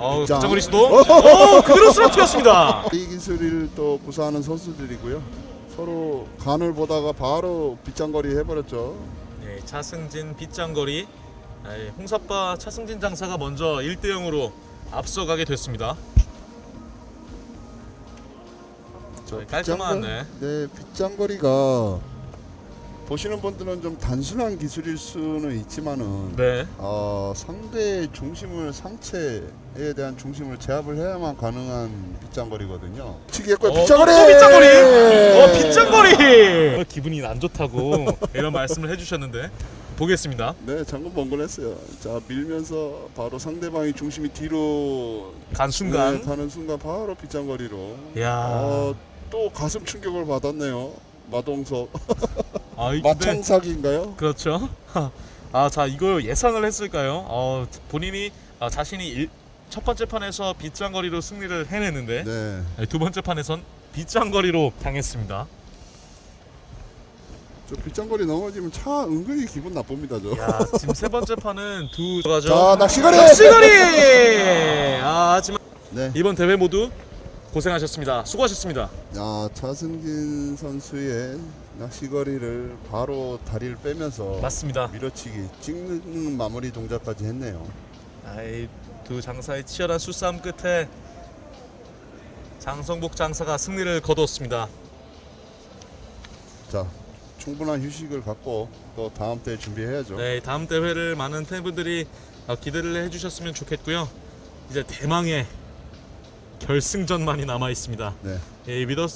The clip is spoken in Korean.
어우 자. 장거리 시도. 오 그대로 쓰러뜨렸습니다. 이 기술을 또 구사하는 선수들이고요. 서로 간을 보다가 바로 빗장거리 해버렸죠. 네, 차승진 빗장거리. 네, 홍사빠 차승진 장사가 먼저 1대 0으로 앞서가게 됐습니다. 저 네. 네, 빗장거리가 보시는 분들은 좀 단순한 기술일 수는 있지만은 네. 어, 상대의 중심을 상체에 대한 중심을 제압을 해야만 가능한 빗장거리거든요. 치기했고요. 어, 빗장거리. 또 빗장거리. 어 빗장거리. 기분이 안 좋다고 이런 말씀을 해주셨는데 보겠습니다. 네, 장군 번건했어요. 자 밀면서 바로 상대방이 중심이 뒤로 간 순간. 네, 가는 순간 바로 빗장거리로. 야. 어, 또 가슴 충격을 받았네요. 마동석 아, 이- 근데 마청삭인가요? 그렇죠. 아, 자 이거 예상을 했을까요? 어, 본인이 아, 자신이 일, 첫 번째 판에서 빗장거리로 승리를 해냈는데 네. 네, 두 번째 판에선 빗장거리로 당했습니다. 저 빗장거리 넘어지면 차 은근히 기분 나쁩니다. 저. 야, 지금 세 번째 판은 두 가죠. 자 낚시거리. 낚시거리. 아, 하지만 네. 이번 대회 모두 고생하셨습니다. 수고하셨습니다. 야 차승진 선수의 낚시거리를 바로 다리를 빼면서 맞습니다. 밀어치기 찍는 마무리 동작까지 했네요. 아이 두 장사의 치열한 수싸움 끝에 장성복 장사가 승리를 거두었습니다. 자 충분한 휴식을 갖고 또 다음 때 준비해야죠. 네, 다음 대회를 많은 팬분들이 어, 기대를 해주셨으면 좋겠고요. 이제 대망의 결승전만이 남아 있습니다. 네. 예, 위더